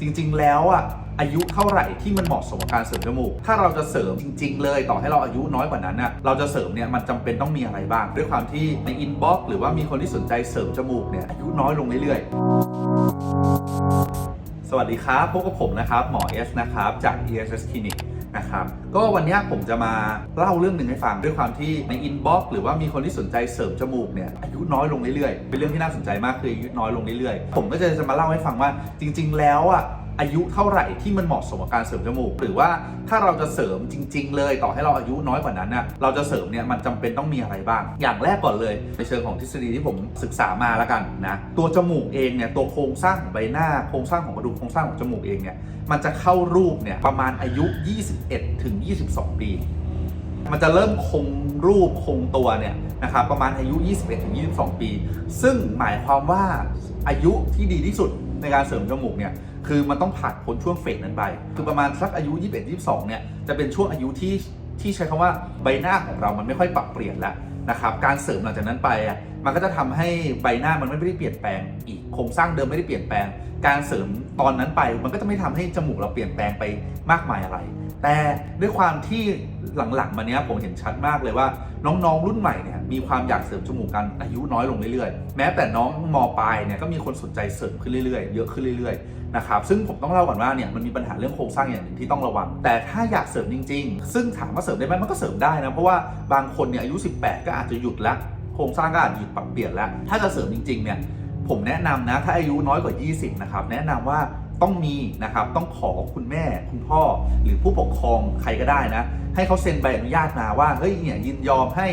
จริง ๆ แล้วอะอายุเท่าไหร่ที่มันเหมาะสมกับการเสริมจมูก ถ้าเราจะเสริมจริง ๆ เลยต่อให้เราอายุน้อยกว่านั้นน่ะเราจะเสริมเนี่ยมันจำเป็นต้องมีอะไรบ้าง ด้วยความที่ในอินบ็อกซ์หรือว่ามีคนที่สนใจเสริมจมูกเนี่ยอายุน้อยลงเรื่อยๆ สวัสดีครับพบกับผมนะครับ หมอเอสนะครับ จาก ESS Clinic นะครับ ก็วันนี้ผมจะมาเล่าเรื่องหนึ่งให้ฟังด้วยความที่ในอินบ็อกซ์หรือว่ามีคนที่สนใจเสริมจมูกเนี่ยอายุน้อยลงเรื่อยๆ เป็นเรื่องที่น่าสนใจมากคืออายุน้อยลงเรื่อยๆ ผมก็จะจะมาเล่าให้ฟังว่าจริง ๆ แล้วอะ อายุเท่าไหร่ที่มันเหมาะสมกับการเสริมจมูก หรือว่าถ้าเราจะเสริมจริง ๆ เลยต่อให้เราอายุน้อยกว่านั้นน่ะเราจะเสริมเนี่ยมันจำเป็นต้องมีอะไรบ้าง อย่างแรกก่อนเลย ในเชิงของทฤษฎีที่ผมศึกษามาแล้วกันนะตัวจมูกเองเนี่ยตัวโครงสร้างของใบหน้าโครงสร้างของกระดูกโครงสร้างของจมูกเองเนี่ยมันจะเข้ารูปเนี่ยประมาณอายุ 21ถึง22 ปี มันจะเริ่มคงรูปคงตัวเนี่ยนะครับประมาณอายุ 21-22 ปี ซึ่งหมายความว่าอายุที่ดีที่สุดในการเสริมจมูกเนี่ยคือมันต้องผ่านพ้นช่วงเฟสนั้นไป คือประมาณสักอายุ 21 22 เนี่ยจะเป็นช่วงอายุที่ที่ใช้คำว่าใบหน้าของเรามันไม่ค่อยปรับเปลี่ยนแล้วนะครับการเสริมหลังจากนั้นไปอะมันก็จะทำให้ใบหน้ามันไม่ได้เปลี่ยนแปลงอีกโครงสร้างเดิมไม่ได้เปลี่ยนแปลง การเสริมตอนนั้นไป มันก็จะไม่ทำให้จมูกเราเปลี่ยนแปลงไปมากมายอะไร แต่ด้วยความที่หลังๆมาเนี้ยผมเห็นชัดมากเลยว่า น้องๆรุ่นใหม่เนี่ยมีความอยากเสริมจมูกกันอายุน้อยลงเรื่อยๆ แม้แต่น้องมปลายเนี่ยก็มีคนสนใจเสริมขึ้นเรื่อยๆ เยอะขึ้นเรื่อยๆนะครับซึ่งผมต้องเล่าก่อนว่าเนี่ยมันมีปัญหาเรื่องโครงสร้างอย่างหนึ่งที่ต้องระวัง แต่ถ้าอยากเสริมจริง ๆ ซึ่งถามว่าเสริมได้ไหมมันก็เสริมได้นะเพราะว่าบางคนเนี่ยอายุ 18 ก็อาจจะหยุดละโครงสร้างก็อาจจะหยุดปรับเปลี่ยนแล้วถ้าจะเสริมจริงๆเนี่ยผมแนะนำนะถ้าอายุน้อยกว่า 20 นะครับ แนะนำว่า ต้องมีนะครับต้องขอคุณแม่คุณพ่อหรือผู้ปกครองใครก็ได้นะ ให้เขาเซ็นใบอนุญาตมาว่าเฮ้ยเนี่ยยินยอมให้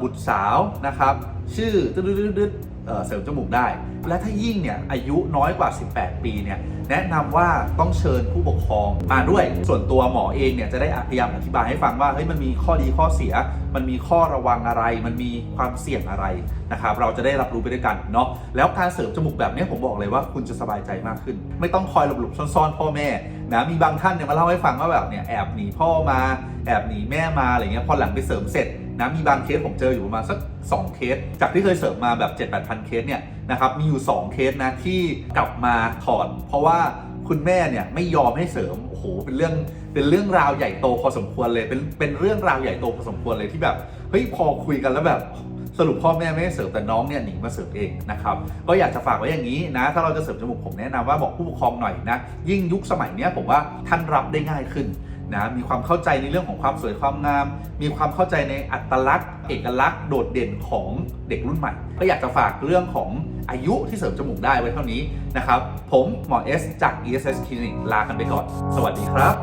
บุตรสาวนะครับ ชื่อดืดๆเอ่อเสริมจมูกได้ และถ้ายิ่งเนี่ยอายุน้อยกว่า 18 ปีเนี่ยแนะนำว่าต้องเชิญผู้ปกครองมาด้วย ส่วนตัวหมอเองเนี่ยจะได้พยายามอธิบายให้ฟังว่าเฮ้ยมันมีข้อดีข้อเสีย มันมีข้อระวังอะไร มันมีความเสี่ยงอะไรนะครับเราจะได้รับรู้ไปด้วยกันเนาะแล้วการเสริมจมูกแบบนี้ผมบอกเลยว่าคุณจะสบายใจมากขึ้น ไม่ต้องคอยหลบๆซ่อนๆ พ่อแม่นะมีบางท่านเนี่ยมาเล่าให้ฟังว่าแบบเนี่ยแอบหนีพ่อมาแอบหนีแม่มาอะไรเงี้ยพอหลังไปเสริมเสร็จ นะมีบางเคสผมเจออยู่ประมาณสัก 2 เคส จากที่เคยเสริมมาแบบ 7 8 0 0 0 เคสเนี่ยนะครับมีอยู่ 2 เคสนะที่กลับมาถอนเพราะว่าคุณแม่เนี่ยไม่ยอมให้เสริมโอ้โหเป็นเรื่องเป็นเรื่องราวใหญ่โตพอสมควรเลย เป็นเป็นเรื่องราวใหญ่โตพอสมควรเลยที่แบบเฮ้ยพอคุยกันแล้วแบบสรุปพ่อแม่ไม่ให้เสริมแต่น้องเนี่ยหนีมาเสริมเองนะครับก็อยากจะฝากไว้อย่างนี้นะ ถ้าเราจะเสริมจมูกผมแนะนำว่าบอกผู้ปกครองหน่อยนะ ยิ่งยุคสมัยเนี้ยผมว่าท่านรับได้ง่ายขึ้น นะมีความเข้าใจในเรื่องของความสวยความงาม มีความเข้าใจในอัตลักษณ์ เอกลักษณ์โดดเด่นของเด็กรุ่นใหม่ ก็อยากจะฝากเรื่องของอายุที่เสริมจมูกได้ไว้เท่านี้นะครับ ผมหมอเอสจาก ESS Clinic ลากันไปก่อน สวัสดีครับ